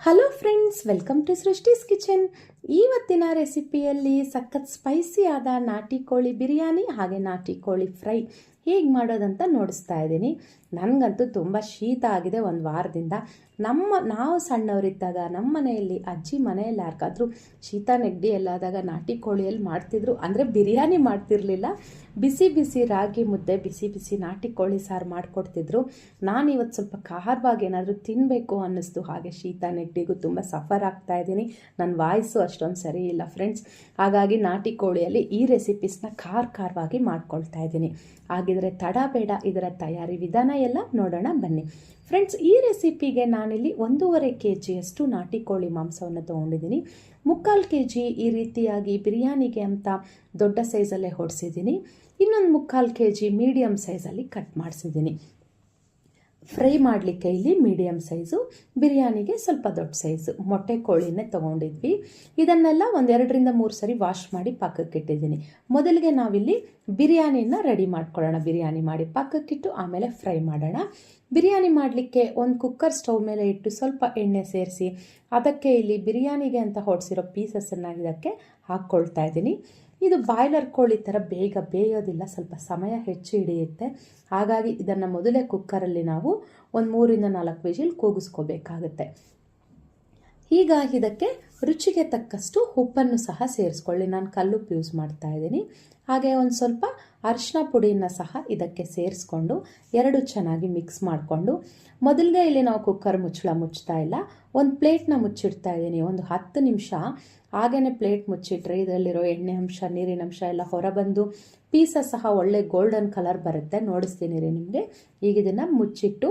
Hello friends welcome to Srushti's kitchen ಇವತ್ತಿನ ರೆಸಿಪಿಯಲ್ಲಿ ಸಖತ್ ಸ್ಪೈಸಿ ಆದ ನಾಟಿ ಕೋಳಿ ಬಿರಿಯಾನಿ ಹಾಗೆ ನಾಟಿ ಕೋಳಿ ಫ್ರೈ ಹೇಗೆ ಮಾಡೋದಂತ ನೋಡಿಸ್ತಾ ಇದ್ದೀನಿ. ನನಗಂತೂ ತುಂಬ ಶೀತ ಆಗಿದೆ ಒಂದು ವಾರದಿಂದ. ನಮ್ಮ, ನಾವು ಸಣ್ಣವರಿದ್ದಾಗ ನಮ್ಮ ಮನೆಯಲ್ಲಿ ಅಜ್ಜಿ ಮನೆಯಲ್ಲಿ ಯಾರಿಗಾದರೂ ಶೀತ ನೆಗಡಿ ಎಲ್ಲಾದಾಗ ನಾಟಿ ಕೋಳಿಯಲ್ಲಿ ಮಾಡ್ತಿದ್ರು. ಅಂದರೆ ಬಿರಿಯಾನಿ ಮಾಡ್ತಿರ್ಲಿಲ್ಲ. ಬಿಸಿ ಬಿಸಿ ರಾಗಿ ಮುದ್ದೆ, ಬಿಸಿ ಬಿಸಿ ನಾಟಿ ಕೋಳಿ ಸಾರು ಮಾಡಿಕೊಡ್ತಿದ್ರು. ನಾನು ಇವತ್ತು ಸ್ವಲ್ಪ ಖಾರವಾಗಿ ಏನಾದರೂ ತಿನ್ನಬೇಕು ಅನ್ನಿಸ್ತು. ಹಾಗೆ ಶೀತ ನೆಗಡಿಗೂ ತುಂಬ ಸಫರ್ ಆಗ್ತಾ ಇದ್ದೀನಿ. ನನ್ನ ವಾಯ್ಸು ಅಷ್ಟೊಂದು ಸರಿ ಇಲ್ಲ ಫ್ರೆಂಡ್ಸ್. ಹಾಗಾಗಿ ನಾಟಿ ಕೋಳಿಯಲ್ಲಿ ಈ ರೆಸಿಪೀಸ್ನ ಖಾರ ಖಾರವಾಗಿ ಮಾಡ್ಕೊಳ್ತಾ ಇದ್ದೀನಿ. ಹಾಗಿದ್ರೆ ತಡ ಬೇಡ, ಇದರ ತಯಾರಿ ವಿಧಾನ ಎಲ್ಲ ನೋಡೋಣ ಬನ್ನಿ. ಫ್ರೆಂಡ್ಸ್ ಈ ರೆಸಿಪಿಗೆ ನಾನಿಲ್ಲಿ ಒಂದೂವರೆ ಕೆ ಜಿಯಷ್ಟು ನಾಟಿ ಕೋಳಿ ಮಾಂಸವನ್ನು ತೊಗೊಂಡಿದ್ದೀನಿ. ಮುಕ್ಕಾಲು ಕೆ ಜಿ ಈ ರೀತಿಯಾಗಿ ಬಿರಿಯಾನಿಗೆ ಅಂತ ದೊಡ್ಡ ಸೈಜಲ್ಲೇ ಹೊಡೆಸಿದ್ದೀನಿ. ಇನ್ನೊಂದು ಮುಕ್ಕಾಲು ಕೆ ಜಿ ಮೀಡಿಯಮ್ ಸೈಜಲ್ಲಿ ಕಟ್ ಮಾಡಿಸಿದ್ದೀನಿ. ಫ್ರೈ ಮಾಡಲಿಕ್ಕೆ ಇಲ್ಲಿ ಮೀಡಿಯಮ್ ಸೈಜು, ಬಿರಿಯಾನಿಗೆ ಸ್ವಲ್ಪ ದೊಡ್ಡ ಸೈಜು. ಮೊಟ್ಟೆ ಕೋಳಿನೇ ತೊಗೊಂಡಿದ್ವಿ. ಇದನ್ನೆಲ್ಲ ಒಂದೆರಡರಿಂದ ಮೂರು ಸರಿ ವಾಶ್ ಮಾಡಿ ಪಾಕಕ್ಕಿಟ್ಟಿದ್ದೀನಿ ಮೊದಲಿಗೆ ನಾವಿಲ್ಲಿ ಬಿರಿಯಾನಿನ ರೆಡಿ ಮಾಡ್ಕೊಳ್ಳೋಣ. ಬಿರಿಯಾನಿ ಮಾಡಿ ಪಾಕಕ್ಕಿಟ್ಟು ಆಮೇಲೆ ಫ್ರೈ ಮಾಡೋಣ. ಬಿರಿಯಾನಿ ಮಾಡಲಿಕ್ಕೆ ಒಂದು ಕುಕ್ಕರ್ ಸ್ಟವ್ ಮೇಲೆ ಇಟ್ಟು ಸ್ವಲ್ಪ ಎಣ್ಣೆ ಸೇರಿಸಿ, ಅದಕ್ಕೆ ಇಲ್ಲಿ ಬಿರಿಯಾನಿಗೆ ಅಂತ ಹೊಡೆಸಿರೋ ಪೀಸಸನ್ನು ಇದಕ್ಕೆ ಹಾಕ್ಕೊಳ್ತಾ ಇದ್ದೀನಿ. ಇದು ಬಾಯ್ಲರ್ ಕೋಳಿ ಥರ ಬೇಗ ಬೇಯೋದಿಲ್ಲ, ಸ್ವಲ್ಪ ಸಮಯ ಹೆಚ್ಚು ಹಿಡಿಯುತ್ತೆ. ಹಾಗಾಗಿ ಇದನ್ನು ಮೊದಲೇ ಕುಕ್ಕರಲ್ಲಿ ನಾವು ಒಂದು ಮೂರಿಂದ ನಾಲ್ಕು ವಿಜಿಲ್ ಕೂಗಿಸ್ಕೋಬೇಕಾಗುತ್ತೆ. ಈಗ ಇದಕ್ಕೆ ರುಚಿಗೆ ತಕ್ಕಷ್ಟು ಉಪ್ಪನ್ನು ಸಹ ಸೇರಿಸ್ಕೊಳ್ಳಿ. ನಾನು ಕಲ್ಲುಪ್ಪು ಯೂಸ್ ಮಾಡ್ತಾ ಇದ್ದೀನಿ. ಹಾಗೆ ಒಂದು ಸ್ವಲ್ಪ ಅರಿಶಿನ ಪುಡಿಯನ್ನು ಸಹ ಇದಕ್ಕೆ ಸೇರಿಸ್ಕೊಂಡು ಎರಡು ಚೆನ್ನಾಗಿ ಮಿಕ್ಸ್ ಮಾಡಿಕೊಂಡು ಮೊದಲಿಗೆ ಇಲ್ಲಿ ನಾವು ಕುಕ್ಕರ್ ಮುಚ್ಚಳ ಮುಚ್ತಾ ಇಲ್ಲ. ಒಂದು ಪ್ಲೇಟ್ನ ಮುಚ್ಚಿಡ್ತಾ ಇದ್ದೀನಿ. ಒಂದು ಹತ್ತು ನಿಮಿಷ ಹಾಗೆಯೇ ಪ್ಲೇಟ್ ಮುಚ್ಚಿಟ್ರೆ ಇದರಲ್ಲಿರೋ ಎಣ್ಣೆ ಅಂಶ, ನೀರಿನ ಅಂಶ ಎಲ್ಲ ಹೊರಬಂದು ಪೀಸ ಸಹ ಒಳ್ಳೆ ಗೋಲ್ಡನ್ ಕಲರ್ ಬರುತ್ತೆ. ನೋಡಿಸ್ತೀನಿ ರೀ ನಿಮಗೆ. ಈಗ ಇದನ್ನು ಮುಚ್ಚಿಟ್ಟು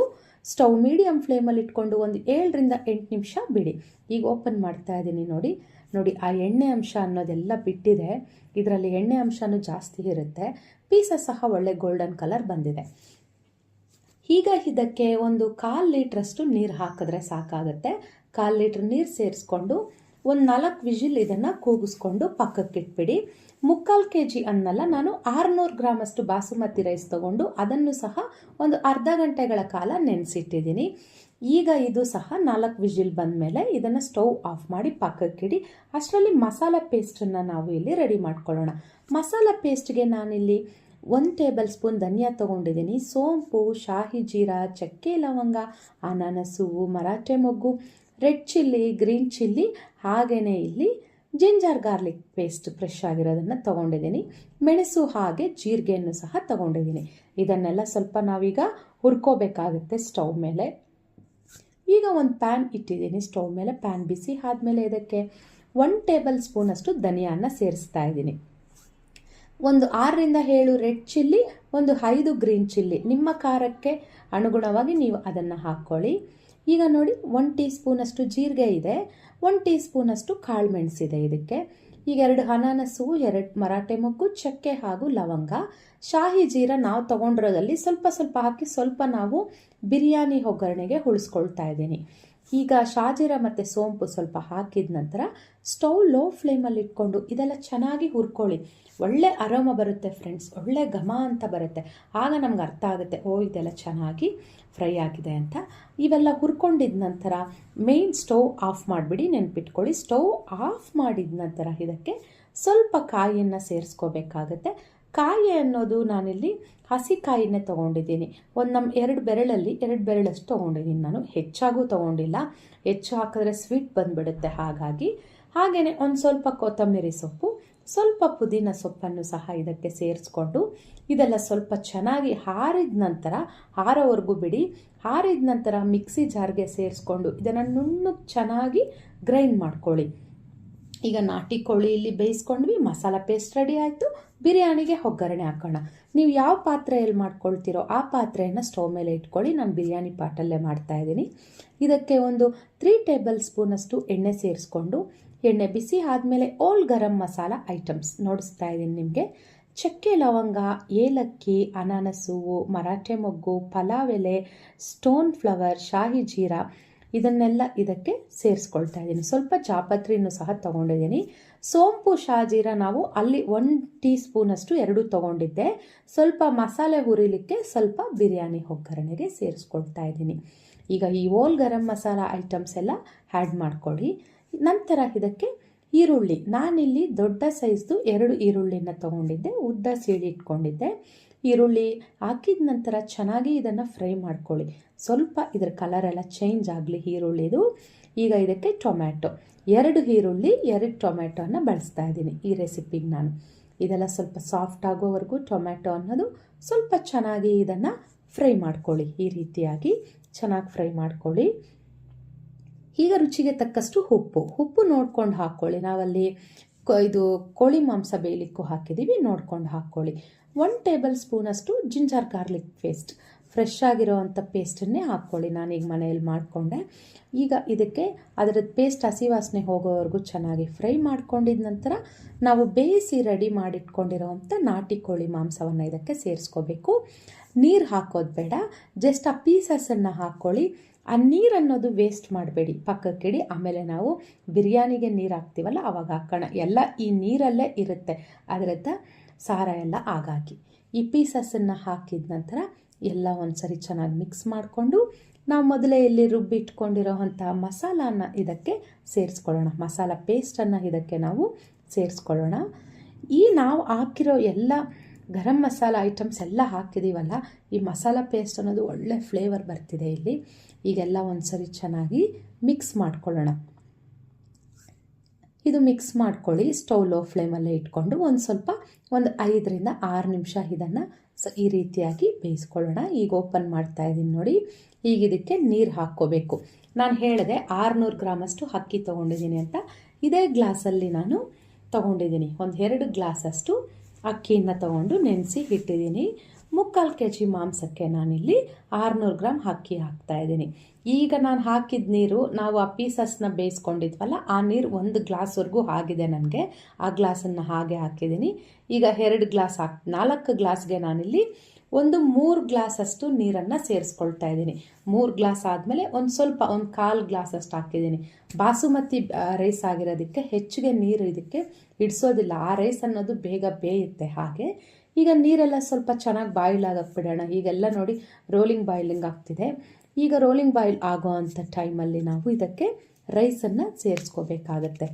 ಸ್ಟವ್ ಮೀಡಿಯಂ ಫ್ಲೇಮಲ್ಲಿ ಇಟ್ಕೊಂಡು ಒಂದು ಏಳರಿಂದ ಎಂಟು ನಿಮಿಷ ಬಿಡಿ. ಈಗ ಓಪನ್ ಮಾಡ್ತಾ ಇದ್ದೀನಿ ನೋಡಿ. ನೋಡಿ, ಆ ಎಣ್ಣೆ ಅಂಶ ಅನ್ನೋದೆಲ್ಲ ಬಿಟ್ಟಿದೆ. ಇದರಲ್ಲಿ ಎಣ್ಣೆ ಅಂಶನೂ ಜಾಸ್ತಿ ಇರುತ್ತೆ. ಪೀಸಸ್ ಸಹ ಒಳ್ಳೆ ಗೋಲ್ಡನ್ ಕಲರ್ ಬಂದಿದೆ. ಈಗ ಇದಕ್ಕೆ ಒಂದು ಕಾಲು ಲೀಟ್ರಷ್ಟು ನೀರು ಹಾಕಿದ್ರೆ ಸಾಕಾಗುತ್ತೆ. ಕಾಲು ಲೀಟ್ರ್ ನೀರು ಸೇರಿಸ್ಕೊಂಡು ಒಂದು ನಾಲ್ಕು ವಿಜಿಲ್ ಇದನ್ನು ಕೂಗಿಸ್ಕೊಂಡು ಪಕ್ಕಕ್ಕಿಟ್ಬಿಡಿ ಮುಕ್ಕಾಲು ಕೆ ಜಿ ಅನ್ನಲ್ಲ ನಾನು ಆರುನೂರು ಗ್ರಾಮಷ್ಟು ಬಾಸುಮತಿ ರೈಸ್ ತಗೊಂಡು ಅದನ್ನು ಸಹ ಒಂದು ಅರ್ಧ ಗಂಟೆಗಳ ಕಾಲ ನೆನೆಸಿಟ್ಟಿದ್ದೀನಿ. ಈಗ ಇದು ಸಹ ನಾಲ್ಕು ವಿಜಿಲ್ ಬಂದ ಮೇಲೆ ಇದನ್ನು ಸ್ಟವ್ ಆಫ್ ಮಾಡಿ ಪಕ್ಕಕ್ಕಿಡಿ ಅಷ್ಟರಲ್ಲಿ ಮಸಾಲ ಪೇಸ್ಟನ್ನು ನಾವು ಇಲ್ಲಿ ರೆಡಿ ಮಾಡ್ಕೊಳ್ಳೋಣ. ಮಸಾಲ ಪೇಸ್ಟ್ಗೆ ನಾನಿಲ್ಲಿ ಒಂದು ಟೇಬಲ್ ಸ್ಪೂನ್ ಧನಿಯಾ ತೊಗೊಂಡಿದ್ದೀನಿ. ಸೋಂಪು, ಶಾಹಿ ಜೀರಾ, ಚಕ್ಕೆ ಲವಂಗ, ಅನಾನಸು, ಮರಾಠೆ ಮೊಗ್ಗು ರೆಡ್ ಚಿಲ್ಲಿ, ಗ್ರೀನ್ ಚಿಲ್ಲಿ ಹಾಗೇ ಇಲ್ಲಿ ಜಿಂಜರ್ ಗಾರ್ಲಿಕ್ ಪೇಸ್ಟ್ ಫ್ರೆಶ್ ಆಗಿರೋದನ್ನು ತೊಗೊಂಡಿದ್ದೀನಿ. ಮೆಣಸು ಹಾಗೆ ಜೀರಿಗೆಯನ್ನು ಸಹ ತೊಗೊಂಡಿದ್ದೀನಿ. ಇದನ್ನೆಲ್ಲ ಸ್ವಲ್ಪ ನಾವೀಗ ಹುರ್ಕೋಬೇಕಾಗುತ್ತೆ ಸ್ಟೌವ್ ಮೇಲೆ. ಈಗ ಒಂದು ಪ್ಯಾನ್ ಇಟ್ಟಿದ್ದೀನಿ. ಸ್ಟೌವ್ ಮೇಲೆ ಪ್ಯಾನ್ ಬಿಸಿ ಆದಮೇಲೆ ಇದಕ್ಕೆ ಒನ್ ಟೇಬಲ್ ಸ್ಪೂನಷ್ಟು ಧನಿಯಾನ ಸೇರಿಸ್ತಾ ಇದ್ದೀನಿ. ಒಂದು ಆರರಿಂದ ಏಳು ರೆಡ್ ಚಿಲ್ಲಿ, ಒಂದು ಐದು ಗ್ರೀನ್ ಚಿಲ್ಲಿ. ನಿಮ್ಮ ಖಾರಕ್ಕೆ ಅನುಗುಣವಾಗಿ ನೀವು ಅದನ್ನು ಹಾಕ್ಕೊಳ್ಳಿ ಈಗ ನೋಡಿ ಒನ್ ಟೀ ಸ್ಪೂನಷ್ಟು ಜೀರಿಗೆ ಇದೆ ಒನ್ ಟೀ ಸ್ಪೂನಷ್ಟು ಕಾಳು ಮೆಣಸಿದೆ ಇದಕ್ಕೆ. ಈಗ ಎರಡು ಅನಾನಸು, ಎರಡು ಮರಾಠೆ ಮೊಗ್ಗು, ಚಕ್ಕೆ ಹಾಗೂ ಲವಂಗ. ಶಾಹಿ ಜೀರ ನಾವು ತೊಗೊಂಡಿರೋದಲ್ಲಿ ಸ್ವಲ್ಪ ಸ್ವಲ್ಪ ಹಾಕಿ ಸ್ವಲ್ಪ ನಾವು ಬಿರಿಯಾನಿ ಒಗ್ಗರಣೆಗೆ ಉಳಿಸ್ಕೊಳ್ತಾ ಇದ್ದೀನಿ. ಈಗ ಶಾಜೀರ ಮತ್ತು ಸೋಂಪು ಸ್ವಲ್ಪ ಹಾಕಿದ ನಂತರ ಸ್ಟವ್ ಲೋ ಫ್ಲೇಮಲ್ಲಿ ಇಟ್ಕೊಂಡು ಇದೆಲ್ಲ ಚೆನ್ನಾಗಿ ಹುರ್ಕೊಳ್ಳಿ. ಒಳ್ಳೆ ಅರೋಮ ಬರುತ್ತೆ ಫ್ರೆಂಡ್ಸ್. ಒಳ್ಳೆ ಘಮ ಅಂತ ಬರುತ್ತೆ. ಆಗ ನಮ್ಗೆ ಅರ್ಥ ಆಗುತ್ತೆ, ಓ, ಇದೆಲ್ಲ ಚೆನ್ನಾಗಿ ಫ್ರೈ ಆಗಿದೆ ಅಂತ. ಇವೆಲ್ಲ ಹುರ್ಕೊಂಡಿದ ನಂತರ ಮೇನ್ ಸ್ಟವ್ ಆಫ್ ಮಾಡಿಬಿಡಿ, ನೆನ್ಪಿಟ್ಕೊಳ್ಳಿ. ಸ್ಟವ್ ಆಫ್ ಮಾಡಿದ ನಂತರ ಇದಕ್ಕೆ ಸ್ವಲ್ಪ ಕಾಯಿಯನ್ನು ಸೇರಿಸ್ಕೋಬೇಕಾಗತ್ತೆ. ಕಾಯಿ ಅನ್ನೋದು ನಾನಿಲ್ಲಿ ಹಸಿ ಕಾಯಿನೇ ತೊಗೊಂಡಿದ್ದೀನಿ. ಒಂದು ನಮ್ಮ ಎರಡು ಬೆರಳಲ್ಲಿ ಎರಡು ಬೆರಳಷ್ಟು ತೊಗೊಂಡಿದ್ದೀನಿ ನಾನು. ಹೆಚ್ಚಾಗೂ ತೊಗೊಂಡಿಲ್ಲ. ಹೆಚ್ಚು ಹಾಕಿದ್ರೆ ಸ್ವೀಟ್ ಬಂದುಬಿಡುತ್ತೆ ಹಾಗಾಗಿ. ಹಾಗೆಯೇ ಒಂದು ಸ್ವಲ್ಪ ಕೊತ್ತಂಬರಿ ಸೊಪ್ಪು, ಸ್ವಲ್ಪ ಪುದೀನ ಸೊಪ್ಪನ್ನು ಸಹ ಇದಕ್ಕೆ ಸೇರಿಸ್ಕೊಂಡು, ಇದೆಲ್ಲ ಸ್ವಲ್ಪ ಚೆನ್ನಾಗಿ ಹಾರಿದ ನಂತರ, ಹಾರೋವರೆಗೂ ಬಿಡಿ, ಹಾರಿದ ನಂತರ ಮಿಕ್ಸಿ ಜಾರ್ಗೆ ಸೇರಿಸ್ಕೊಂಡು ಇದನ್ನು ನುಣ್ಣಗೆ ಚೆನ್ನಾಗಿ ಗ್ರೈಂಡ್ ಮಾಡ್ಕೊಳ್ಳಿ. ಈಗ ನಾಟಿ ಕೋಳಿ ಇಲ್ಲಿ ಬೇಯಿಸ್ಕೊಂಡ್ವಿ, ಮಸಾಲ ಪೇಸ್ಟ್ ರೆಡಿ ಆಯಿತು, ಬಿರಿಯಾನಿಗೆ ಒಗ್ಗರಣೆ ಹಾಕೋಣ. ನೀವು ಯಾವ ಪಾತ್ರೆಯಲ್ಲಿ ಮಾಡ್ಕೊಳ್ತೀರೋ ಆ ಪಾತ್ರೆಯನ್ನು ಸ್ಟವ್ ಮೇಲೆ ಇಟ್ಕೊಳ್ಳಿ, ನಾನು ಬಿರಿಯಾನಿ ಪಾಟಲ್ಲೇ ಮಾಡ್ತಾ ಇದ್ದೀನಿ. ಇದಕ್ಕೆ ಒಂದು ತ್ರೀ ಟೇಬಲ್ ಸ್ಪೂನಷ್ಟು ಎಣ್ಣೆ ಸೇರಿಸ್ಕೊಂಡು, ಎಣ್ಣೆ ಬಿಸಿ ಆದಮೇಲೆ ಓಲ್ ಗರಂ ಮಸಾಲ ಐಟಮ್ಸ್ ನೋಡಿಸ್ತಾ ಇದ್ದೀನಿ ನಿಮಗೆ. ಚಕ್ಕೆ ಲವಂಗ, ಏಲಕ್ಕಿ, ಅನಾನಸು, ಮರಾಠೆ ಮೊಗ್ಗು, ಪಲಾವ್ ಎಲೆ ಸ್ಟೋನ್ ಫ್ಲವರ್ ಶಾಹಿ ಜೀರಾ ಇದನ್ನೆಲ್ಲ ಇದಕ್ಕೆ ಸೇರಿಸ್ಕೊಳ್ತಾ ಇದ್ದೀನಿ. ಸ್ವಲ್ಪ ಜಾಪತ್ರಿನೂ ಸಹ ತೊಗೊಂಡಿದ್ದೀನಿ. ಸೋಂಪು ಶಾಜೀರ ನಾವು ಅಲ್ಲಿ ಒನ್ ಟೀ ಸ್ಪೂನಷ್ಟು ಎರಡು ತೊಗೊಂಡಿದ್ದೆ. ಸ್ವಲ್ಪ ಮಸಾಲೆ ಹುರಿಲಿಕ್ಕೆ ಸ್ವಲ್ಪ ಬಿರಿಯಾನಿ ಒಗ್ಗರಣೆಗೆ ಸೇರಿಸ್ಕೊಳ್ತಾ ಇದ್ದೀನಿ. ಈಗ ಈ ಓಲ್ ಗರಂ ಮಸಾಲ ಐಟಮ್ಸ್ ಎಲ್ಲ ಆ್ಯಡ್ ಮಾಡ್ಕೊಳ್ಳಿ. ನಂತರ ಇದಕ್ಕೆ ಈರುಳ್ಳಿ. ನಾನಿಲ್ಲಿ ದೊಡ್ಡ ಸೈಜ್ದು ಎರಡು ಈರುಳ್ಳಿನ ತೊಗೊಂಡಿದ್ದೆ. ಉದ್ದ ಸೀಳಿ ಇಟ್ಕೊಂಡಿದ್ದೆ. ಈರುಳ್ಳಿ ಹಾಕಿದ ನಂತರ ಚೆನ್ನಾಗಿ ಇದನ್ನು ಫ್ರೈ ಮಾಡ್ಕೊಳ್ಳಿ. ಸ್ವಲ್ಪ ಇದರ ಕಲರ್ ಎಲ್ಲ ಚೇಂಜ್ ಆಗಲಿ ಈರುಳ್ಳಿದು. ಈಗ ಇದಕ್ಕೆ ಟೊಮ್ಯಾಟೊ. ಎರಡು ಈರುಳ್ಳಿ, ಎರಡು ಟೊಮ್ಯಾಟೊನ ಬಳಸ್ತಾ ಇದ್ದೀನಿ ಈ ರೆಸಿಪಿಗೆ ನಾನು. ಇದೆಲ್ಲ ಸ್ವಲ್ಪ ಸಾಫ್ಟ್ ಆಗೋವರೆಗೂ ಟೊಮ್ಯಾಟೊ ಅನ್ನೋದು ಸ್ವಲ್ಪ ಚೆನ್ನಾಗಿ ಇದನ್ನು ಫ್ರೈ ಮಾಡ್ಕೊಳ್ಳಿ ಈ ರೀತಿಯಾಗಿ. ಚೆನ್ನಾಗಿ ಫ್ರೈ ಮಾಡ್ಕೊಳ್ಳಿ. ಈಗ ರುಚಿಗೆ ತಕ್ಕಷ್ಟು ಉಪ್ಪು. ಉಪ್ಪು ನೋಡ್ಕೊಂಡು ಹಾಕ್ಕೊಳ್ಳಿ ನಾವಲ್ಲಿ ಇದು ಕೋಳಿ ಮಾಂಸ ಬೇಯಲಿಕ್ಕೂ ಹಾಕಿದ್ದೀವಿ ನೋಡ್ಕೊಂಡು ಹಾಕ್ಕೊಳ್ಳಿ ಒನ್ ಟೇಬಲ್ ಸ್ಪೂನಷ್ಟು ಜಿಂಜರ್ ಗಾರ್ಲಿಕ್ ಪೇಸ್ಟ್ ಫ್ರೆಶ್ ಆಗಿರೋ ಅಂಥ ಪೇಸ್ಟನ್ನೇ ಹಾಕ್ಕೊಳ್ಳಿ. ನಾನೀಗ ಮನೆಯಲ್ಲಿ ಮಾಡಿಕೊಂಡೆ. ಈಗ ಇದಕ್ಕೆ ಅದರದ್ದು ಪೇಸ್ಟ್ ಹಸಿ ವಾಸನೆ ಹೋಗೋವರೆಗೂ ಚೆನ್ನಾಗಿ ಫ್ರೈ ಮಾಡ್ಕೊಂಡಿದ ನಂತರ ನಾವು ಬೇಯಿಸಿ ರೆಡಿ ಮಾಡಿಟ್ಕೊಂಡಿರೋವಂಥ ನಾಟಿ ಕೋಳಿ ಮಾಂಸವನ್ನು ಇದಕ್ಕೆ ಸೇರಿಸ್ಕೋಬೇಕು. ನೀರು ಹಾಕೋದು ಬೇಡ. ಜಸ್ಟ್ ಆ ಪೀಸಸನ್ನು ಹಾಕ್ಕೊಳ್ಳಿ. ಆ ನೀರು ಅನ್ನೋದು ವೇಸ್ಟ್ ಮಾಡಬೇಡಿ. ಪಕ್ಕಕ್ಕಿಡಿ ಆಮೇಲೆ ನಾವು ಬಿರಿಯಾನಿಗೆ ನೀರು ಹಾಕ್ತೀವಲ್ಲ, ಅವಾಗ ಹಾಕೋಣ. ಎಲ್ಲ ಈ ನೀರಲ್ಲೇ ಇರುತ್ತೆ. ಅದರದ್ದು ಸಾರ ಎಲ್ಲ ಆಗಾಕಿ. ಈ ಪೀಸಸನ್ನು ಹಾಕಿದ ನಂತರ ಎಲ್ಲ ಒಂದ್ಸರಿ ಚೆನ್ನಾಗಿ ಮಿಕ್ಸ್ ಮಾಡಿಕೊಂಡು ನಾವು ಮೊದಲೇ ಇಲ್ಲಿ ರುಬ್ಬಿಟ್ಕೊಂಡಿರೋ ಅಂಥ ಮಸಾಲಾನ ಇದಕ್ಕೆ ಸೇರಿಸ್ಕೊಳ್ಳೋಣ. ಮಸಾಲ ಪೇಸ್ಟನ್ನು ಇದಕ್ಕೆ ನಾವು ಸೇರಿಸ್ಕೊಳ್ಳೋಣ. ಈ ನಾವು ಹಾಕಿರೋ ಎಲ್ಲ ಗರಂ ಮಸಾಲ ಐಟಮ್ಸ್ ಎಲ್ಲ ಹಾಕಿದ್ದೀವಲ್ಲ ಈ ಮಸಾಲ ಪೇಸ್ಟ್ ಅನ್ನೋದು ಒಳ್ಳೆ ಫ್ಲೇವರ್ ಬರ್ತಿದೆ ಇಲ್ಲಿ. ಈಗೆಲ್ಲ ಒಂದ್ಸರಿ ಚೆನ್ನಾಗಿ ಮಿಕ್ಸ್ ಮಾಡ್ಕೊಳ್ಳೋಣ. ಇದು ಮಿಕ್ಸ್ ಮಾಡ್ಕೊಳ್ಳಿ ಸ್ಟವ್ ಲೋ ಫ್ಲೇಮಲ್ಲೇ ಇಟ್ಕೊಂಡು ಒಂದು ಸ್ವಲ್ಪ, ಒಂದು ಐದರಿಂದ ಆರು ನಿಮಿಷ ಇದನ್ನು ಸ ಈ ರೀತಿಯಾಗಿ ಬೇಯಿಸ್ಕೊಳ್ಳೋಣ. ಈಗ ಓಪನ್ ಮಾಡ್ತಾ ಇದ್ದೀನಿ ನೋಡಿ. ಈಗ ಇದಕ್ಕೆ ನೀರು ಹಾಕ್ಕೋಬೇಕು. ನಾನು ಹೇಳಿದೆ ಆರುನೂರು ಗ್ರಾಮಷ್ಟು ಅಕ್ಕಿ ತೊಗೊಂಡಿದ್ದೀನಿ ಅಂತ. ಇದೇ ಗ್ಲಾಸಲ್ಲಿ ನಾನು ತೊಗೊಂಡಿದ್ದೀನಿ. ಒಂದು ಎರಡು ಗ್ಲಾಸಷ್ಟು ಅಕ್ಕಿಯನ್ನು ತೊಗೊಂಡು ನೆನೆಸಿ ಇಟ್ಟಿದ್ದೀನಿ. ಮುಕ್ಕಾಲು ಕೆ ಜಿ ಮಾಂಸಕ್ಕೆ ನಾನಿಲ್ಲಿ ಆರುನೂರು ಗ್ರಾಮ್ ಅಕ್ಕಿ ಹಾಕ್ತಾ ಇದ್ದೀನಿ. ಈಗ ನಾನು ಹಾಕಿದ ನೀರು ನಾವು ಆ ಪೀಸಸ್ನ ಬೇಯಿಸ್ಕೊಂಡಿದ್ವಲ್ಲ, ಆ ನೀರು ಒಂದು ಗ್ಲಾಸ್ವರೆಗೂ ಆಗಿದೆ ನನಗೆ. ಆ ಗ್ಲಾಸನ್ನು ಹಾಗೆ ಹಾಕಿದ್ದೀನಿ. ಈಗ ಎರಡು ಗ್ಲಾಸ್ ಹಾಕ್, ನಾಲ್ಕು ಗ್ಲಾಸ್ಗೆ ನಾನಿಲ್ಲಿ ಒಂದು ಮೂರು ಗ್ಲಾಸಷ್ಟು ನೀರನ್ನು ಸೇರಿಸ್ಕೊಳ್ತಾ ಇದ್ದೀನಿ. ಮೂರು ಗ್ಲಾಸ್ ಆದಮೇಲೆ ಒಂದು ಸ್ವಲ್ಪ, ಒಂದು ಕಾಲು ಗ್ಲಾಸಷ್ಟು ಹಾಕಿದ್ದೀನಿ. ಬಾಸುಮತಿ ರೈಸ್ ಆಗಿರೋದಕ್ಕೆ ಹೆಚ್ಚಿಗೆ ನೀರು ಇದಕ್ಕೆ ಇಡಿಸೋದಿಲ್ಲ. ಆ ರೈಸ್ ಅನ್ನೋದು ಬೇಗ ಬೇಯುತ್ತೆ ಹಾಗೆ. ಈಗ ನೀರೆಲ್ಲ ಸ್ವಲ್ಪ ಚೆನ್ನಾಗಿ ಬಾಯ್ಲ್ ಆಗಕ್ಕೆ ಬಿಡೋಣ ಈಗೆಲ್ಲ ನೋಡಿ ರೋಲಿಂಗ್ ಬಾಯ್ಲಿಂಗ್ ಆಗ್ತಿದೆ. ಈಗ ರೋಲಿಂಗ್ ಬಾಯ್ಲ್ ಆಗೋ ಅಂಥ ಟೈಮಲ್ಲಿ ನಾವು ಇದಕ್ಕೆ ರೈಸನ್ನು ಸೇರಿಸ್ಕೋಬೇಕಾಗತ್ತೆ.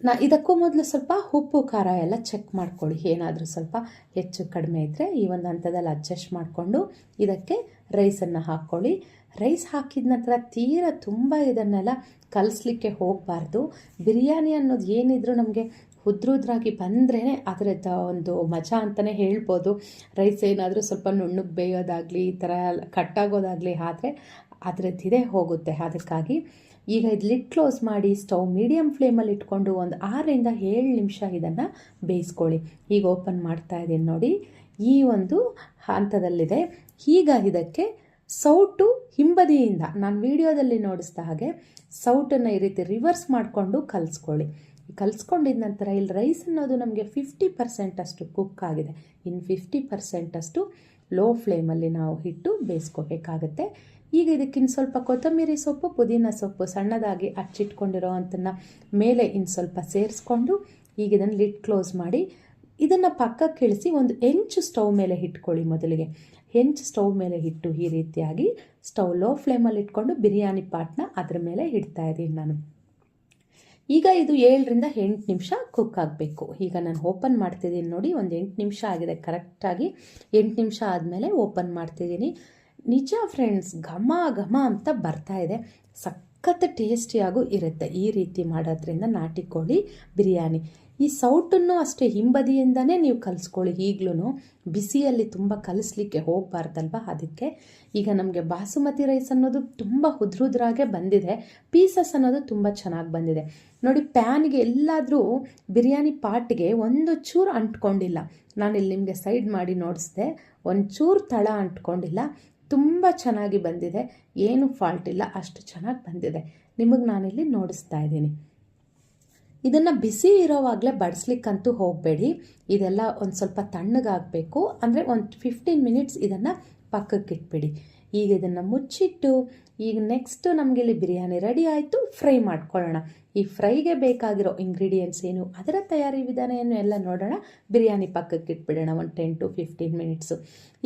ನಾ ಇದಕ್ಕೂ ಮೊದಲು ಸ್ವಲ್ಪ ಉಪ್ಪು, ಖಾರ ಎಲ್ಲ ಚೆಕ್ ಮಾಡ್ಕೊಳ್ಳಿ. ಏನಾದರೂ ಸ್ವಲ್ಪ ಹೆಚ್ಚು, ಕಡಿಮೆ ಇದ್ದರೆ ಈ ಒಂದು ಹಂತದಲ್ಲಿ ಅಡ್ಜಸ್ಟ್ ಮಾಡಿಕೊಂಡು ಇದಕ್ಕೆ ರೈಸನ್ನು ಹಾಕ್ಕೊಳ್ಳಿ. ರೈಸ್ ಹಾಕಿದ ನಂತರ ತೀರ ತುಂಬ ಇದನ್ನೆಲ್ಲ ಕಲಿಸ್ಲಿಕ್ಕೆ ಹೋಗಬಾರ್ದು. ಬಿರಿಯಾನಿ ಅನ್ನೋದು ಏನಿದ್ರೂ ನಮಗೆ ಉದ್ರುದ್ರಾಗಿ ಬಂದ್ರೇ ಅದರದ್ದು ಒಂದು ಮಜಾ ಅಂತಲೇ ಹೇಳ್ಬೋದು. ರೈಸ್ ಏನಾದರೂ ಸ್ವಲ್ಪ ನುಣ್ಣಗೆ ಬೇಯೋದಾಗಲಿ, ಈ ಥರ ಕಟ್ಟಾಗೋದಾಗಲಿ ಆದರೆ ಅದರದ್ದು ಇದೇ ಹೋಗುತ್ತೆ. ಅದಕ್ಕಾಗಿ ಈಗ ಇದು ಲಿಡ್ ಕ್ಲೋಸ್ ಮಾಡಿ ಸ್ಟವ್ ಮೀಡಿಯಮ್ ಫ್ಲೇಮಲ್ಲಿ ಇಟ್ಕೊಂಡು ಒಂದು ಆರರಿಂದ ಏಳು ನಿಮಿಷ ಇದನ್ನು ಬೇಯಿಸ್ಕೊಳ್ಳಿ. ಈಗ ಓಪನ್ ಮಾಡ್ತಾ ಇದ್ದೀನಿ ನೋಡಿ. ಈ ಒಂದು ಹಂತದಲ್ಲಿದೆ. ಈಗ ಇದಕ್ಕೆ ಸೌಟು ಹಿಂಬದಿಯಿಂದ, ನಾನು ವಿಡಿಯೋದಲ್ಲಿ ನೋಡಿಸ್ದ ಹಾಗೆ ಸೌಟನ್ನು ಈ ರೀತಿ ರಿವರ್ಸ್ ಮಾಡಿಕೊಂಡು ಕಲಿಸ್ಕೊಳ್ಳಿ. ಕಲಿಸ್ಕೊಂಡಿದ ನಂತರ ಇಲ್ಲಿ ರೈಸ್ ಅನ್ನೋದು ನಮಗೆ ಫಿಫ್ಟಿ ಪರ್ಸೆಂಟ್ ಅಷ್ಟು ಕುಕ್ ಆಗಿದೆ. ಇನ್ನು ಫಿಫ್ಟಿ ಪರ್ಸೆಂಟ್ ಅಷ್ಟು ಲೋ ಫ್ಲೇಮಲ್ಲಿ ನಾವು ಹಿಟ್ಟು ಬೇಯಿಸ್ಕೋಬೇಕಾಗತ್ತೆ. ಈಗ ಇದಕ್ಕಿನ್ನು ಸ್ವಲ್ಪ ಕೊತ್ತಂಬರಿ ಸೊಪ್ಪು, ಪುದೀನ ಸೊಪ್ಪು ಸಣ್ಣದಾಗಿ ಹಚ್ಚಿಟ್ಕೊಂಡಿರೋ ಅಂತನ್ನ ಮೇಲೆ ಇನ್ನು ಸ್ವಲ್ಪ ಸೇರಿಸ್ಕೊಂಡು ಈಗ ಇದನ್ನು ಲಿಡ್ ಕ್ಲೋಸ್ ಮಾಡಿ ಇದನ್ನು ಪಕ್ಕಕ್ಕೆ ಇಳಿಸಿ ಒಂದು ಹೆಂಚು ಸ್ಟವ್ ಮೇಲೆ ಇಟ್ಕೊಳ್ಳಿ ಮೊದಲಿಗೆ. ಹೆಂಚು ಸ್ಟವ್ ಮೇಲೆ ಇಟ್ಟು ಈ ರೀತಿಯಾಗಿ ಸ್ಟವ್ ಲೋ ಫ್ಲೇಮಲ್ಲಿ ಇಟ್ಕೊಂಡು ಬಿರಿಯಾನಿ ಪಾಟ್ನ ಅದ್ರ ಮೇಲೆ ಇಡ್ತಾ ಇದ್ದೀನಿ ನಾನು. ಈಗ ಇದು ಏಳರಿಂದ ಎಂಟು ನಿಮಿಷ ಕುಕ್ ಆಗಬೇಕು. ಈಗ ನಾನು ಓಪನ್ ಮಾಡ್ತಿದ್ದೀನಿ ನೋಡಿ, ಒಂದು ಎಂಟು ನಿಮಿಷ ಆಗಿದೆ. ಕರೆಕ್ಟಾಗಿ ಎಂಟು ನಿಮಿಷ ಆದಮೇಲೆ ಓಪನ್ ಮಾಡ್ತಿದ್ದೀನಿ. ನಿಜ ಫ್ರೆಂಡ್ಸ್ ಘಮ ಘಮ ಅಂತ ಬರ್ತಾ ಇದೆ. ಸಖತ್ ಟೇಸ್ಟಿಯಾಗೂ ಇರುತ್ತೆ. ಈ ರೀತಿ ಮಾಡೋದ್ರಿಂದ ನಾಟಿ ಕೋಳಿ ಬಿರಿಯಾನಿ. ಈ ಸೌಟನ್ನು ಅಷ್ಟೇ ಹಿಂಬದಿಯಿಂದನೇ ನೀವು ಕಲಿಸ್ಕೊಳ್ಳಿ. ಈಗಲೂ ಬಿಸಿಯಲ್ಲಿ ತುಂಬ ಕಲಿಸ್ಲಿಕ್ಕೆ ಹೋಗಬಾರ್ದಲ್ವ? ಅದಕ್ಕೆ ಈಗ ನಮಗೆ ಬಾಸುಮತಿ ರೈಸ್ ಅನ್ನೋದು ತುಂಬ ಹುದ್ರುದ್ರಾಗೆ ಬಂದಿದೆ. ಪೀಸಸ್ ಅನ್ನೋದು ತುಂಬ ಚೆನ್ನಾಗಿ ಬಂದಿದೆ. ನೋಡಿ ಪ್ಯಾನ್ಗೆ ಎಲ್ಲಾದರೂ ಬಿರಿಯಾನಿ ಪಾಟ್ಗೆ ಒಂದು ಚೂರು ಅಂಟ್ಕೊಂಡಿಲ್ಲ. ನಾನಿಲ್ಲಿ ನಿಮಗೆ ಸೈಡ್ ಮಾಡಿ ನೋಡಿಸ್ದೆ. ಒಂದು ಚೂರು ತಳ ಅಂಟ್ಕೊಂಡಿಲ್ಲ. ತುಂಬ ಚೆನ್ನಾಗಿ ಬಂದಿದೆ. ಏನು ಫಾಲ್ಟ್ ಇಲ್ಲ. ಅಷ್ಟು ಚೆನ್ನಾಗಿ ಬಂದಿದೆ. ನಿಮಗೆ ನಾನಿಲ್ಲಿ ನೋಡಿಸ್ತಾ ಇದ್ದೀನಿ. ಇದನ್ನು ಬಿಸಿ ಇರೋವಾಗಲೇ ಬಡಿಸ್ಲಿಕ್ಕಂತೂ ಹೋಗಬೇಡಿ. ಇದೆಲ್ಲ ಒಂದು ಸ್ವಲ್ಪ ತಣ್ಣಗಾಗಬೇಕು. ಅಂದರೆ ಒಂದು ಫಿಫ್ಟೀನ್ ಮಿನಿಟ್ಸ್ ಇದನ್ನು ಪಕ್ಕಕ್ಕೆ ಇಟ್ಬಿಡಿ. ಈಗ ಇದನ್ನು ಮುಚ್ಚಿಟ್ಟು, ಈಗ ನೆಕ್ಸ್ಟು ನಮಗೆ ಇಲ್ಲಿ ಬಿರಿಯಾನಿ ರೆಡಿ ಆಯಿತು, ಫ್ರೈ ಮಾಡ್ಕೊಳ್ಳೋಣ. ಈ ಫ್ರೈಗೆ ಬೇಕಾಗಿರೋ ಇಂಗ್ರೀಡಿಯೆಂಟ್ಸ್ ಏನು, ಅದರ ತಯಾರಿ ವಿಧಾನ ಏನು ಎಲ್ಲ ನೋಡೋಣ. ಬಿರಿಯಾನಿ ಪಕ್ಕಕ್ಕೆ ಇಟ್ಬಿಡೋಣ ಒಂದು ಟೆನ್ ಟು ಫಿಫ್ಟೀನ್ ಮಿನಿಟ್ಸು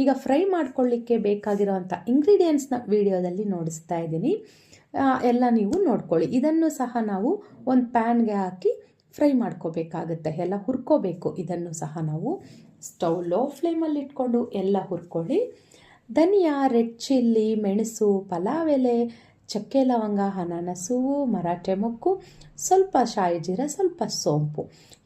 ಈಗ ಫ್ರೈ ಮಾಡ್ಕೊಳ್ಳಿಕ್ಕೆ ಬೇಕಾಗಿರೋ ಅಂಥ ಇಂಗ್ರೀಡಿಯೆಂಟ್ಸ್ನ ವಿಡಿಯೋದಲ್ಲಿ ನೋಡಿಸ್ತಾ ಇದ್ದೀನಿ. ಎಲ್ಲ ನೀವು ನೋಡ್ಕೊಳ್ಳಿ. ಇದನ್ನು ಸಹ ನಾವು ಒಂದು ಪ್ಯಾನ್ಗೆ ಹಾಕಿ ಫ್ರೈ ಮಾಡ್ಕೋಬೇಕಾಗುತ್ತೆ. ಎಲ್ಲ ಹುರ್ಕೋಬೇಕು. ಇದನ್ನು ಸಹ ನಾವು ಸ್ಟವ್ ಲೋ ಫ್ಲೇಮಲ್ಲಿ ಇಟ್ಕೊಂಡು ಎಲ್ಲ ಹುರ್ಕೊಳ್ಳಿ. ಧನಿಯಾ ರೆಡ್ ಚಿಲ್ಲಿ ಮೆಣಸು, ಪಲಾವ್ ಎಲೆ ಚಕ್ಕೆ, ಲವಂಗ ಅನಾನಸು ಮರಾಠೆ ಮೊಕ್ಕು ಸ್ವಲ್ಪ ಶಾಯಿ ಜೀರ, ಸ್ವಲ್ಪ ಸೋಂಪು.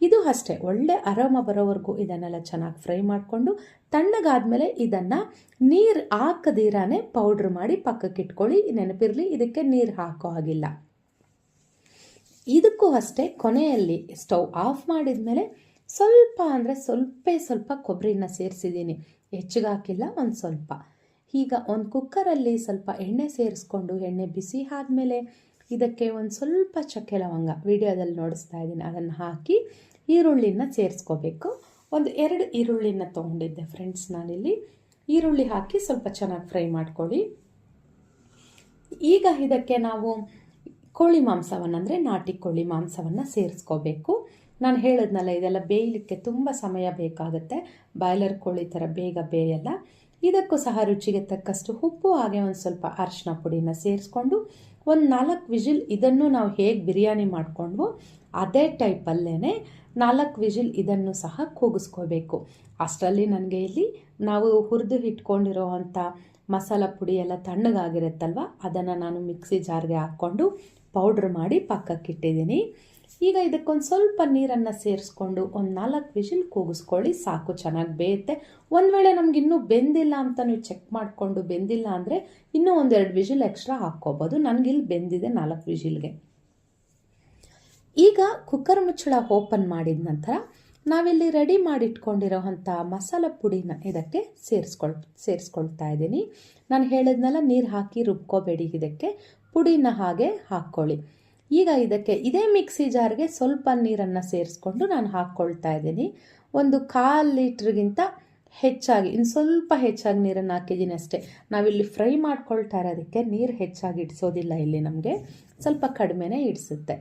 ಇದು ಅಷ್ಟೇ. ಒಳ್ಳೆ ಅರೋಮ ಬರೋವರೆಗೂ ಇದನ್ನೆಲ್ಲ ಚೆನ್ನಾಗಿ ಫ್ರೈ ಮಾಡಿಕೊಂಡು ತಣ್ಣಗಾದ್ಮೇಲೆ ಇದನ್ನು ನೀರು ಹಾಕದಿರಾನೇ ಪೌಡ್ರ್ ಮಾಡಿ ಪಕ್ಕಕ್ಕೆ ಇಟ್ಕೊಳ್ಳಿ. ನೆನಪಿರಲಿ, ಇದಕ್ಕೆ ನೀರು ಹಾಕೋ ಹಾಗಿಲ್ಲ. ಇದಕ್ಕೂ ಅಷ್ಟೇ ಕೊನೆಯಲ್ಲಿ ಸ್ಟವ್ ಆಫ್ ಮಾಡಿದ ಮೇಲೆ ಸ್ವಲ್ಪ ಅಂದರೆ ಸ್ವಲ್ಪ ಸ್ವಲ್ಪ ಕೊಬ್ಬರಿನ ಸೇರಿಸಿದ್ದೀನಿ. ಹೆಚ್ಚಿಗೆ ಹಾಕಿಲ್ಲ ಒಂದು ಸ್ವಲ್ಪ. ಈಗ ಒಂದು ಕುಕ್ಕರಲ್ಲಿ ಸ್ವಲ್ಪ ಎಣ್ಣೆ ಸೇರಿಸ್ಕೊಂಡು ಎಣ್ಣೆ ಬಿಸಿ ಆದಮೇಲೆ ಇದಕ್ಕೆ ಒಂದು ಸ್ವಲ್ಪ ಚಕ್ಕೆ ಲವಂಗ ವಿಡಿಯೋದಲ್ಲಿ ನೋಡಿಸ್ತಾ ಇದ್ದೀನಿ. ಅದನ್ನು ಹಾಕಿ ಈರುಳ್ಳಿನ ಸೇರಿಸ್ಕೋಬೇಕು. ಒಂದು ಎರಡು ಈರುಳ್ಳಿನ ತೊಗೊಂಡಿದ್ದೆ ಫ್ರೆಂಡ್ಸ್ ನಾನಿಲ್ಲಿ. ಈರುಳ್ಳಿ ಹಾಕಿ ಸ್ವಲ್ಪ ಚೆನ್ನಾಗಿ ಫ್ರೈ ಮಾಡ್ಕೊಳ್ಳಿ. ಈಗ ಇದಕ್ಕೆ ನಾವು ಕೋಳಿ ಮಾಂಸವನ್ನು ಅಂದರೆ ನಾಟಿ ಕೋಳಿ ಮಾಂಸವನ್ನು ಸೇರಿಸ್ಕೋಬೇಕು. ನಾನು ಹೇಳಿದ್ನಲ್ಲ, ಇದೆಲ್ಲ ಬೇಯಲಿಕ್ಕೆ ತುಂಬ ಸಮಯ ಬೇಕಾಗುತ್ತೆ. ಬಾಯ್ಲರ್ ಕೋಳಿ ಥರ ಬೇಗ ಬೇಯಲ್ಲ. ಇದಕ್ಕೂ ಸಹ ರುಚಿಗೆ ತಕ್ಕಷ್ಟು ಉಪ್ಪು, ಹಾಗೆ ಒಂದು ಸ್ವಲ್ಪ ಅರಿಶಿನ ಪುಡಿನ ಸೇರಿಸ್ಕೊಂಡು ಒಂದು ನಾಲ್ಕು ವಿಜಿಲ್ ಇದನ್ನು ನಾವು ಹೇಗೆ ಬಿರಿಯಾನಿ ಮಾಡಿಕೊಂಡ್ವೋ ಅದೇ ಟೈಪಲ್ಲೇ ನಾಲ್ಕು ವಿಜಿಲ್ ಇದನ್ನು ಸಹ ಕೂಗಿಸ್ಕೋಬೇಕು ಅಷ್ಟರಲ್ಲಿ ನನಗೆ ಇಲ್ಲಿ ನಾವು ಹುರಿದು ಇಟ್ಕೊಂಡಿರೋ ಅಂಥ ಮಸಾಲ ಪುಡಿ ಎಲ್ಲ ತಣ್ಣಗಾಗಿರುತ್ತಲ್ವ, ಅದನ್ನು ನಾನು ಮಿಕ್ಸಿ ಜಾರ್ಗೆ ಹಾಕ್ಕೊಂಡು ಪೌಡ್ರ್ ಮಾಡಿ ಪಕ್ಕಕ್ಕಿಟ್ಟಿದ್ದೀನಿ. ಈಗ ಇದಕ್ಕೊಂದು ಸ್ವಲ್ಪ ನೀರನ್ನು ಸೇರಿಸ್ಕೊಂಡು ಒಂದು ನಾಲ್ಕು ವಿಷಿಲ್ ಕೂಗಿಸ್ಕೊಳ್ಳಿ, ಸಾಕು, ಚೆನ್ನಾಗಿ ಬೇಯುತ್ತೆ. ಒಂದು ವೇಳೆ ನಮ್ಗೆ ಇನ್ನೂ ಬೆಂದಿಲ್ಲ ಅಂತ ನೀವು ಚೆಕ್ ಮಾಡಿಕೊಂಡು ಬೆಂದಿಲ್ಲ ಅಂದರೆ ಇನ್ನೂ ಒಂದೆರಡು ವಿಷಿಲ್ ಎಕ್ಸ್ಟ್ರಾ ಹಾಕ್ಕೋಬೋದು. ನನಗಿಲ್ಲಿ ಬೆಂದಿದೆ ನಾಲ್ಕು ವಿಷಿಲ್ಗೆ. ಈಗ ಕುಕ್ಕರ್ ಮುಚ್ಚಳ ಓಪನ್ ಮಾಡಿದ ನಂತರ ನಾವಿಲ್ಲಿ ರೆಡಿ ಮಾಡಿಟ್ಕೊಂಡಿರೋ ಅಂಥ ಮಸಾಲ ಪುಡಿನ ಇದಕ್ಕೆ ಸೇರಿಸ್ಕೊಳ್, ಸೇರಿಸ್ಕೊಳ್ತಾ ಇದ್ದೀನಿ. ನಾನು ಹೇಳಿದ್ನಲ್ಲ ನೀರು ಹಾಕಿ ರುಬ್ಕೋಬೇಡಿ ಇದಕ್ಕೆ. ಪುಡಿನ ಹಾಗೆ ಹಾಕ್ಕೊಳ್ಳಿ. ಈಗ ಇದಕ್ಕೆ ಇದೇ ಮಿಕ್ಸಿ ಜಾರ್ಗೆ ಸ್ವಲ್ಪ ನೀರನ್ನು ಸೇರಿಸ್ಕೊಂಡು ನಾನು ಹಾಕ್ಕೊಳ್ತಾ ಇದ್ದೀನಿ. ಒಂದು ಕಾಲು ಲೀಟ್ರಿಗಿಂತ ಹೆಚ್ಚಾಗಿ, ಇನ್ನು ಸ್ವಲ್ಪ ಹೆಚ್ಚಾಗಿ ನೀರನ್ನು ಹಾಕಿದ್ದೀನಿ ಅಷ್ಟೇ. ನಾವಿಲ್ಲಿ ಫ್ರೈ ಮಾಡ್ಕೊಳ್ತಾ ಇರೋದಕ್ಕೆ ನೀರು ಹೆಚ್ಚಾಗಿ ಇಡಿಸೋದಿಲ್ಲ ಇಲ್ಲಿ ನಮಗೆ. ಸ್ವಲ್ಪ ಕಡಿಮೆನೇ ಇಡಿಸುತ್ತೆ.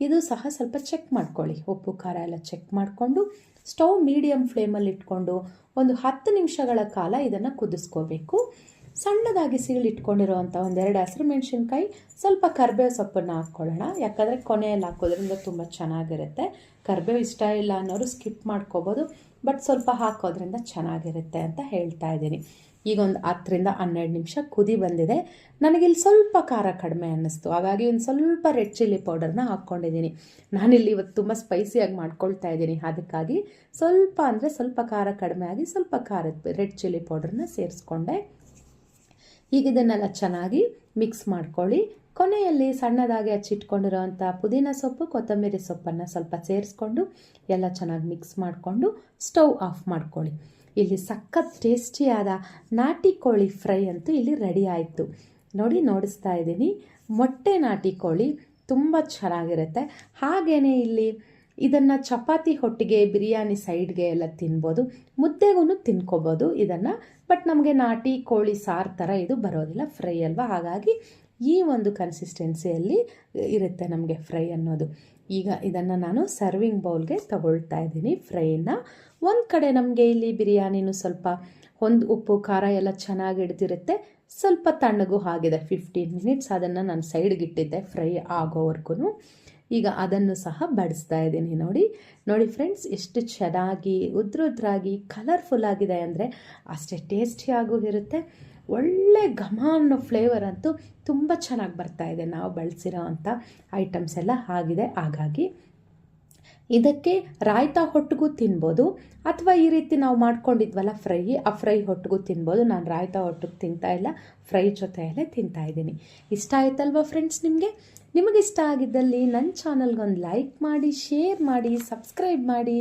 ಇದು ಸಹ ಸ್ವಲ್ಪ ಚೆಕ್ ಮಾಡ್ಕೊಳ್ಳಿ. ಉಪ್ಪು, ಖಾರ ಎಲ್ಲ ಚೆಕ್ ಮಾಡಿಕೊಂಡು, ಸ್ಟವ್ ಮೀಡಿಯಮ್ ಫ್ಲೇಮಲ್ಲಿ ಇಟ್ಕೊಂಡು ಒಂದು ಹತ್ತು ನಿಮಿಷಗಳ ಕಾಲ ಇದನ್ನು ಕುದಿಸ್ಕೋಬೇಕು. ಸಣ್ಣದಾಗಿ ಸೀಳಿಟ್ಕೊಂಡಿರುವಂಥ ಒಂದೆರಡು ಹಸಿರು ಮೆಣಸಿನ್ಕಾಯಿ, ಸ್ವಲ್ಪ ಕರ್ಬೇವು ಸೊಪ್ಪನ್ನು ಹಾಕ್ಕೊಳ್ಳೋಣ. ಯಾಕಂದರೆ ಕೊನೆಯಲ್ಲಿ ಹಾಕೋದ್ರಿಂದ ತುಂಬ ಚೆನ್ನಾಗಿರುತ್ತೆ. ಕರ್ಬೇವು ಇಷ್ಟ ಇಲ್ಲ ಅನ್ನೋರು ಸ್ಕಿಪ್ ಮಾಡ್ಕೋಬೋದು ಬಟ್ ಸ್ವಲ್ಪ ಹಾಕೋದ್ರಿಂದ ಚೆನ್ನಾಗಿರುತ್ತೆ ಅಂತ ಹೇಳ್ತಾ ಇದ್ದೀನಿ. ಈಗ ಒಂದು ಹತ್ತರಿಂದ ಹನ್ನೆರಡು ನಿಮಿಷ ಕುದಿ ಬಂದಿದೆ. ನನಗಿಲ್ಲಿ ಸ್ವಲ್ಪ ಖಾರ ಕಡಿಮೆ ಅನ್ನಿಸ್ತು. ಹಾಗಾಗಿ ಒಂದು ಸ್ವಲ್ಪ ರೆಡ್ ಚಿಲ್ಲಿ ಪೌಡರ್ನ ಹಾಕ್ಕೊಂಡಿದ್ದೀನಿ. ನಾನಿಲ್ಲಿ ಇವತ್ತು ತುಂಬ ಸ್ಪೈಸಿಯಾಗಿ ಮಾಡ್ಕೊಳ್ತಾ ಇದ್ದೀನಿ. ಅದಕ್ಕಾಗಿ ಸ್ವಲ್ಪ ಅಂದರೆ ಸ್ವಲ್ಪ ಖಾರ ಕಡಿಮೆ ಆಗಿ ಸ್ವಲ್ಪ ಖಾರದ ರೆಡ್ ಚಿಲ್ಲಿ ಪೌಡರ್ನ ಸೇರಿಸ್ಕೊಂಡೆ. ಈಗ ಇದನ್ನೆಲ್ಲ ಚೆನ್ನಾಗಿ ಮಿಕ್ಸ್ ಮಾಡ್ಕೊಳ್ಳಿ. ಕೊನೆಯಲ್ಲಿ ಸಣ್ಣದಾಗಿ ಹಚ್ಚಿಟ್ಕೊಂಡಿರೋವಂಥ ಪುದೀನ ಸೊಪ್ಪು, ಕೊತ್ತಂಬರಿ ಸೊಪ್ಪನ್ನು ಸ್ವಲ್ಪ ಸೇರಿಸ್ಕೊಂಡು ಎಲ್ಲ ಚೆನ್ನಾಗಿ ಮಿಕ್ಸ್ ಮಾಡಿಕೊಂಡು ಸ್ಟವ್ ಆಫ್ ಮಾಡ್ಕೊಳ್ಳಿ. ಇಲ್ಲಿ ಸಖತ್ ಟೇಸ್ಟಿಯಾದ ನಾಟಿ ಕೋಳಿ ಫ್ರೈ ಅಂತೂ ಇಲ್ಲಿ ರೆಡಿ ಆಯಿತು. ನೋಡಿ, ನೋಡಿಸ್ತಾ ಇದ್ದೀನಿ. ಮೊಟ್ಟೆ ನಾಟಿ ಕೋಳಿ ತುಂಬ ಚೆನ್ನಾಗಿರುತ್ತೆ. ಹಾಗೆಯೇ ಇಲ್ಲಿ ಇದನ್ನು ಚಪಾತಿ ಹೊಟ್ಟಿಗೆ, ಬಿರಿಯಾನಿ ಸೈಡ್ಗೆ ಎಲ್ಲ ತಿನ್ಬೋದು. ಮುದ್ದೆಗೂ ತಿನ್ಕೋಬೋದು ಇದನ್ನು. ಬಟ್ ನಮಗೆ ನಾಟಿ, ಕೋಳಿ, ಸಾರು ಥರ ಇದು ಬರೋದಿಲ್ಲ ಫ್ರೈ ಅಲ್ವಾ? ಹಾಗಾಗಿ ಈ ಒಂದು ಕನ್ಸಿಸ್ಟೆನ್ಸಿಯಲ್ಲಿ ಇರುತ್ತೆ ನಮಗೆ ಫ್ರೈ ಅನ್ನೋದು. ಈಗ ಇದನ್ನು ನಾನು ಸರ್ವಿಂಗ್ ಬೌಲ್ಗೆ ತಗೊಳ್ತಾ ಇದ್ದೀನಿ ಫ್ರೈನ ಒಂದು ಕಡೆ ನಮಗೆ ಇಲ್ಲಿ ಬಿರಿಯಾನಿನೂ ಸ್ವಲ್ಪ ಒಂದು ಉಪ್ಪು, ಖಾರ ಎಲ್ಲ ಚೆನ್ನಾಗಿ ಹಿಡ್ದಿರುತ್ತೆ. ಸ್ವಲ್ಪ ತಣ್ಣಗೂ ಆಗಿದೆ ಫಿಫ್ಟೀನ್ ಮಿನಿಟ್ಸ್ ಅದನ್ನು ನಾನು ಸೈಡ್ಗಿಟ್ಟಿದ್ದೆ ಫ್ರೈ ಆಗೋವರೆಗೂ ಈಗ ಅದನ್ನು ಸಹ ಬಡಿಸ್ತಾ ಇದ್ದೀನಿ. ನೋಡಿ ನೋಡಿ ಫ್ರೆಂಡ್ಸ್ ಎಷ್ಟು ಚೆನ್ನಾಗಿ, ಉದ್ರುದ್ರಾಗಿ ಕಲರ್ಫುಲ್ ಆಗಿದೆ ಅಂದರೆ ಅಷ್ಟೇ ಟೇಸ್ಟಿಯಾಗೂ ಇರುತ್ತೆ. ಒಳ್ಳೆ ಘಮ ಅನ್ನೋ ಫ್ಲೇವರ್ ಅಂತೂ ತುಂಬ ಚೆನ್ನಾಗಿ ಬರ್ತಾ ಇದೆ. ನಾವು ಬಳಸಿರೋ ಅಂಥ ಐಟಮ್ಸ್ ಎಲ್ಲ ಆಗಿದೆ. ಹಾಗಾಗಿ ಇದಕ್ಕೆ ರಾಯ್ತಾ ಹೊಟ್ಟಿಗೂ ತಿನ್ಬೋದು. ಅಥವಾ ಈ ರೀತಿ ನಾವು ಮಾಡ್ಕೊಂಡಿದ್ವಲ್ಲ ಫ್ರೈ, ಆ ಫ್ರೈ ಹೊಟ್ಟಿಗೂ ತಿನ್ಬೋದು. ನಾನು ರಾಯ್ತಾ ಹೊಟ್ಟಿಗೆ ತಿಂತಾ ಇಲ್ಲ, ಫ್ರೈ ಜೊತೆಯಲ್ಲೇ ತಿಂತಾ ಇದ್ದೀನಿ. ಇಷ್ಟ ಆಯ್ತಲ್ವಾ ಫ್ರೆಂಡ್ಸ್ ನಿಮಗೆ? ನಿಮಗಿಷ್ಟ ಆಗಿದ್ದಲ್ಲಿ ನನ್ನ ಚಾನಲ್ಗೊಂದು ಲೈಕ್ ಮಾಡಿ ಶೇರ್ ಮಾಡಿ ಸಬ್ಸ್ಕ್ರೈಬ್ ಮಾಡಿ.